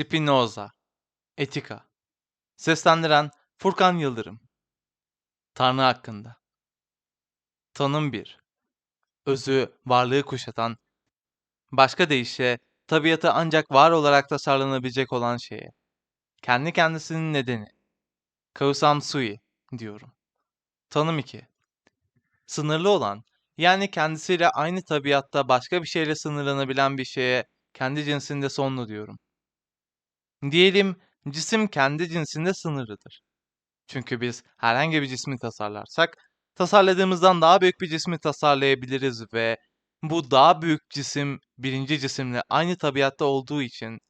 Spinoza Etika. Seslendiren Furkan Yıldırım. Tanrı hakkında. Tanım 1 Özü, varlığı kuşatan, başka deyişle tabiatı ancak var olarak tasarlanabilecek olan şeye, kendi kendisinin nedeni, kausam sui diyorum. Tanım 2 Sınırlı olan, yani kendisiyle aynı tabiatta başka bir şeyle sınırlanabilen bir şeye kendi cinsinde sonlu diyorum. Diyelim cisim kendi cinsinde sınırlıdır. Çünkü biz herhangi bir cismi tasarlarsak, tasarladığımızdan daha büyük bir cismi tasarlayabiliriz ve bu daha büyük cisim birinci cisimle aynı tabiatta olduğu için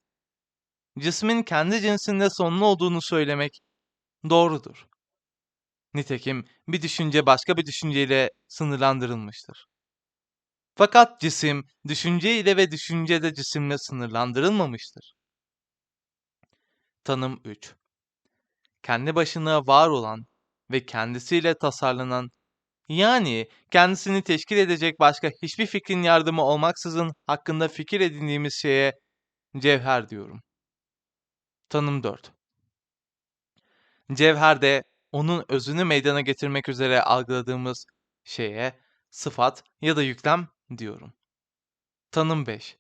cismin kendi cinsinde sonlu olduğunu söylemek doğrudur. Nitekim bir düşünce başka bir düşünceyle sınırlandırılmıştır. Fakat cisim düşünce ile ve düşünce de cisimle sınırlandırılmamıştır. Tanım 3 Kendi başına var olan ve kendisiyle tasarlanan, yani kendisini teşkil edecek başka hiçbir fikrin yardımı olmaksızın hakkında fikir edindiğimiz şeye cevher diyorum. Tanım 4 Cevherde onun özünü meydana getirmek üzere algıladığımız şeye sıfat ya da yüklem diyorum. Tanım 5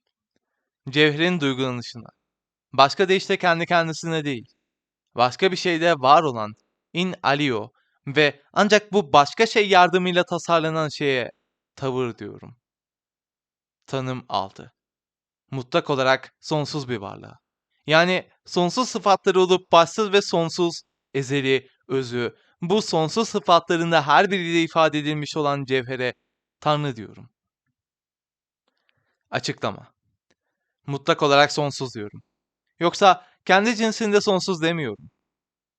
Cevherin duygulanışına, Başka deyişle kendi kendisine değil. Başka bir şeyde var olan in alio ve ancak bu başka şey yardımıyla tasarlanan şeye tavır diyorum. Tanım 6. Mutlak olarak sonsuz bir varlığa. Yani sonsuz sıfatları olup başsız ve sonsuz, ezeli, özü, bu sonsuz sıfatlarında her biriyle ifade edilmiş olan cevhere Tanrı diyorum. Açıklama. Mutlak olarak sonsuz diyorum. Yoksa kendi cinsinde sonsuz demiyorum.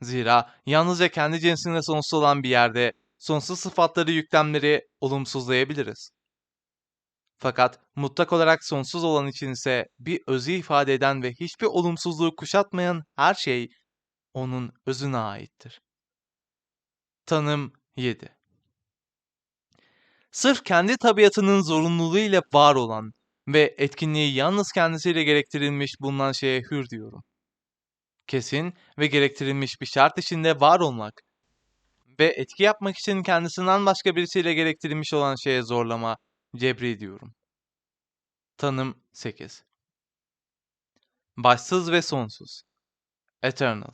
Zira yalnızca kendi cinsinde sonsuz olan bir yerde sonsuz sıfatları yüklemleri olumsuzlayabiliriz. Fakat mutlak olarak sonsuz olan için ise bir özü ifade eden ve hiçbir olumsuzluğu kuşatmayan her şey onun özüne aittir. Tanım 7 Sırf kendi tabiatının zorunluluğuyla var olan ve etkinliği yalnız kendisiyle gerektirilmiş bulunan şeye hür diyorum. Kesin ve gerektirilmiş bir şart içinde var olmak ve etki yapmak için kendisinden başka birisiyle gerektirilmiş olan şeye zorlama, cebri diyorum. Tanım 8 Başsız ve sonsuz. Eternal.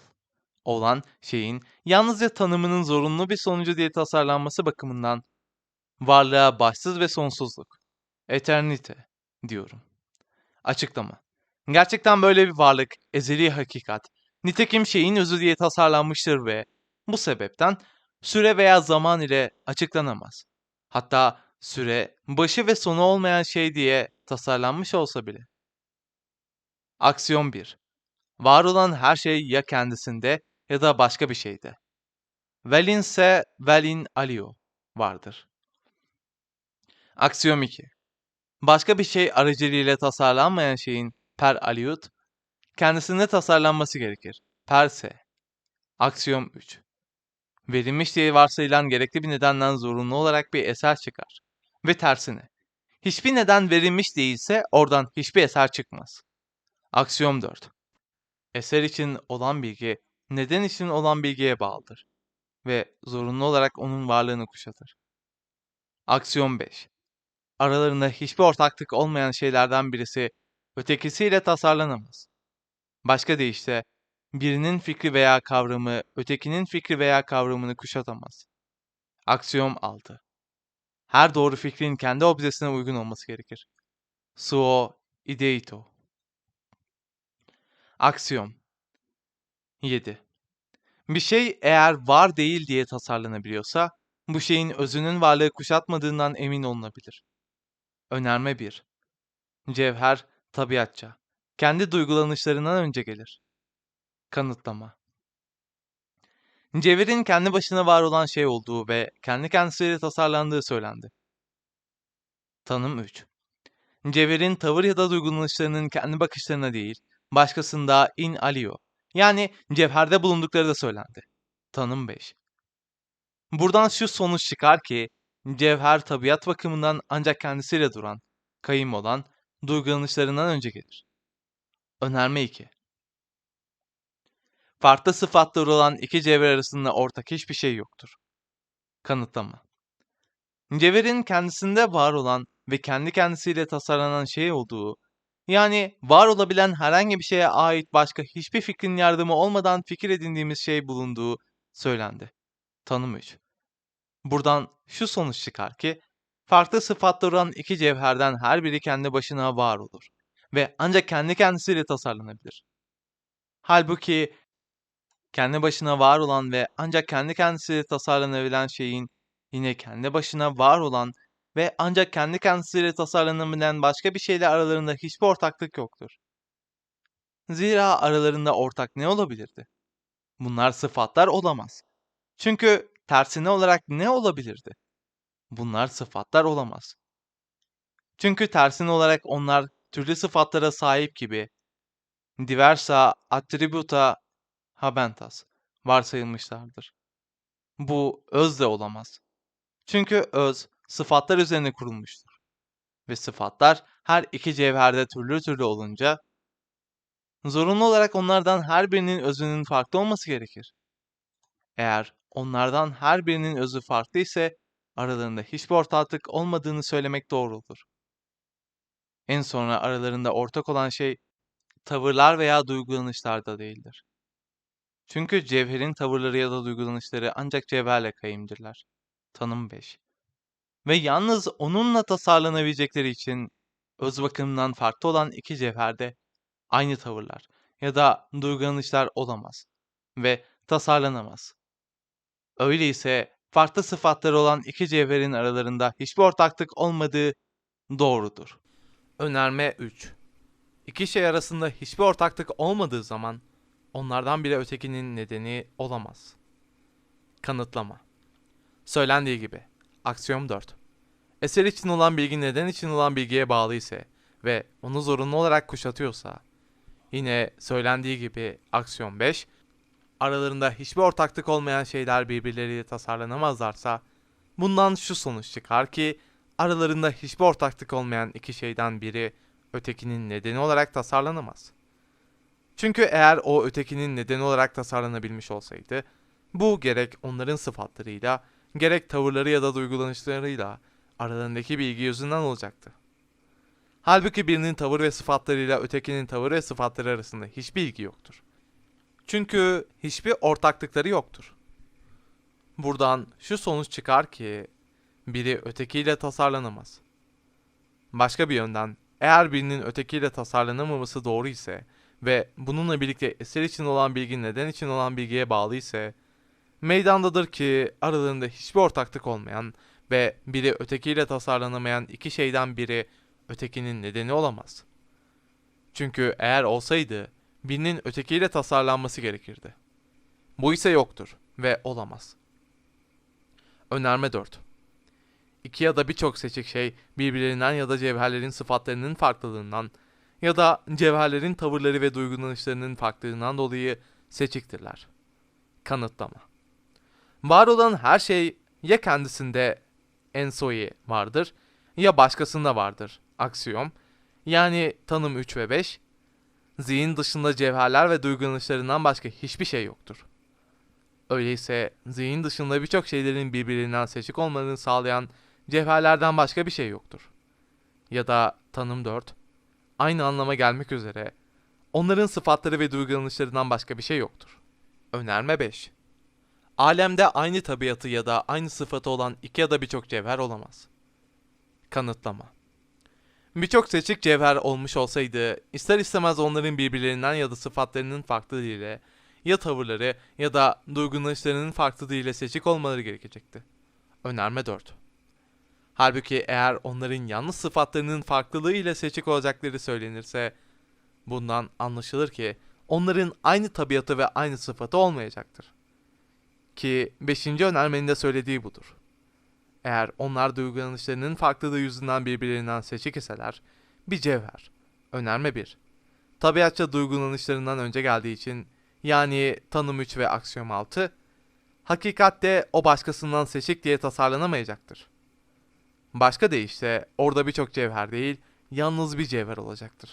Olan şeyin yalnızca tanımının zorunlu bir sonucu diye tasarlanması bakımından varlığa başsız ve sonsuzluk, eternite diyorum. Açıklama. Gerçekten böyle bir varlık, ezeli hakikat, nitekim şeyin özü diye tasarlanmıştır ve bu sebepten süre veya zaman ile açıklanamaz. Hatta süre, başı ve sonu olmayan şey diye tasarlanmış olsa bile. Aksiyon 1. Var olan her şey ya kendisinde ya da başka bir şeyde. Velinse velin alio vardır. Aksiyon 2 başka bir şey aracılığıyla tasarlanmayan şeyin per aliud, kendisinde tasarlanması gerekir. Per se. Aksiyom 3. Verilmiş diye varsayılan gerekli bir nedenden zorunlu olarak bir eser çıkar. Ve tersine. Hiçbir neden verilmiş değilse oradan hiçbir eser çıkmaz. Aksiyom 4. Eser için olan bilgi, neden için olan bilgiye bağlıdır ve zorunlu olarak onun varlığını kuşatır. Aksiyon 5 aralarında hiçbir ortaklık olmayan şeylerden birisi ötekisiyle tasarlanamaz. Başka deyişle birinin fikri veya kavramı ötekinin fikri veya kavramını kuşatamaz. Aksiyom 6. Her doğru fikrin kendi objesine uygun olması gerekir. Suo ideito. Aksiyom 7. Bir şey eğer var değil diye tasarlanabiliyorsa, bu şeyin özünün varlığı kuşatmadığından emin olunabilir. Önerme 1. Cevher, tabiatça. Kendi duygulanışlarından önce gelir. Kanıtlama. Cevherin kendi başına var olan şey olduğu ve kendi kendisiyle tasarlandığı söylendi. Tanım 3. Cevherin tavır ya da duygulanışlarının kendi bakışlarına değil, başkasında in alio, yani cevherde bulundukları da söylendi. Tanım 5. Buradan şu sonuç çıkar ki, Cevher tabiat bakımından ancak kendisiyle duran, kayım olan, duygulanışlarından önce gelir. Önerme 2. farklı sıfatları olan iki cevher arasında ortak hiçbir şey yoktur. Kanıtlama Cevherin kendisinde var olan ve kendi kendisiyle tasarlanan şey olduğu, yani var olabilen herhangi bir şeye ait başka hiçbir fikrin yardımı olmadan fikir edindiğimiz şey bulunduğu söylendi. Tanım 3. Buradan şu sonuç çıkar ki, farklı sıfatları olan iki cevherden her biri kendi başına var olur ve ancak kendi kendisiyle tasarlanabilir. Halbuki kendi başına var olan ve ancak kendi kendisiyle tasarlanabilen şeyin yine kendi başına var olan ve ancak kendi kendisiyle tasarlanabilen başka bir şeyle aralarında hiçbir ortaklık yoktur. Zira aralarında ortak ne olabilirdi? Bunlar sıfatlar olamaz. Çünkü tersine olarak ne olabilirdi? Bunlar sıfatlar olamaz. Çünkü tersine olarak onlar türlü sıfatlara sahip gibi diversa attributa habentas varsayılmışlardır. Bu öz de olamaz. Çünkü öz sıfatlar üzerine kurulmuştur. Ve sıfatlar her iki cevherde türlü türlü olunca zorunlu olarak onlardan her birinin özünün farklı olması gerekir. Eğer onlardan her birinin özü farklı ise aralarında hiçbir ortaklık olmadığını söylemek doğru olur. En sonra aralarında ortak olan şey tavırlar veya duygulanışlarda değildir. Çünkü cevherin tavırları ya da duygulanışları ancak cevherle kayımdırlar. Tanım 5 Ve yalnız onunla tasarlanabilecekleri için öz bakımından farklı olan iki cevherde aynı tavırlar ya da duygulanışlar olamaz ve tasarlanamaz. Öyleyse farklı sıfatları olan iki cevherin aralarında hiçbir ortaklık olmadığı doğrudur. Önerme 3. İki şey arasında hiçbir ortaklık olmadığı zaman onlardan biri ötekinin nedeni olamaz. Kanıtlama. Söylendiği gibi. Aksiyom 4. Eser için olan bilgi neden için olan bilgiye bağlı ise ve onu zorunlu olarak kuşatıyorsa, yine söylendiği gibi aksiyon 5, aralarında hiçbir ortaklık olmayan şeyler birbirleriyle tasarlanamazlarsa, bundan şu sonuç çıkar ki, aralarında hiçbir ortaklık olmayan iki şeyden biri ötekinin nedeni olarak tasarlanamaz. Çünkü eğer o ötekinin nedeni olarak tasarlanabilmiş olsaydı, bu gerek onların sıfatlarıyla, gerek tavırları ya da duygulanışlarıyla aralarındaki bilgi yüzünden olacaktı. Halbuki birinin tavır ve sıfatlarıyla ötekinin tavır ve sıfatları arasında hiçbir ilgi yoktur. Çünkü hiçbir ortaklıkları yoktur. Buradan şu sonuç çıkar ki biri ötekiyle tasarlanamaz. Başka bir yönden eğer birinin ötekiyle tasarlanamaması doğru ise ve bununla birlikte eser için olan bilgi neden için olan bilgiye bağlı ise meydandadır ki aralarında hiçbir ortaklık olmayan ve biri ötekiyle tasarlanamayan iki şeyden biri ötekinin nedeni olamaz. Çünkü eğer olsaydı birinin ötekiyle tasarlanması gerekirdi. Bu ise yoktur ve olamaz. Önerme 4 İki ya da birçok seçik şey birbirlerinden ya da cevherlerin sıfatlarının farklılığından ya da cevherlerin tavırları ve duygulanışlarının farklılığından dolayı seçiktirler. Kanıtlama Var olan her şey ya kendisinde ensoi vardır ya başkasında vardır. Aksiyom yani tanım 3 ve 5 zihin dışında cevherler ve duygulanışlarından başka hiçbir şey yoktur. Öyleyse zihin dışında birçok şeylerin birbirinden seçik olmalarını sağlayan cevherlerden başka bir şey yoktur. Ya da tanım 4 aynı anlama gelmek üzere onların sıfatları ve duygulanışlarından başka bir şey yoktur. Önerme 5 Alemde aynı tabiatı ya da aynı sıfatı olan iki ya da birçok cevher olamaz. Kanıtlama Birçok seçik cevher olmuş olsaydı, ister istemez onların birbirlerinden ya da sıfatlarının farklı ile ya tavırları ya da duygulanışlarının farklı ile seçik olmaları gerekecekti. Önerme 4 Halbuki eğer onların yalnız sıfatlarının farklılığı ile seçik olacakları söylenirse, bundan anlaşılır ki onların aynı tabiatı ve aynı sıfatı olmayacaktır. Ki 5. önermenin de söylediği budur. Eğer onlar duygulanışlarının farklılığı yüzünden birbirlerinden seçik iseler, bir cevher. Önerme 1. Tabiatça duygulanışlarından önce geldiği için, yani tanım 3 ve aksiyom 6, hakikatte o başkasından seçik diye tasarlanamayacaktır. Başka deyişle orada birçok cevher değil, yalnız bir cevher olacaktır.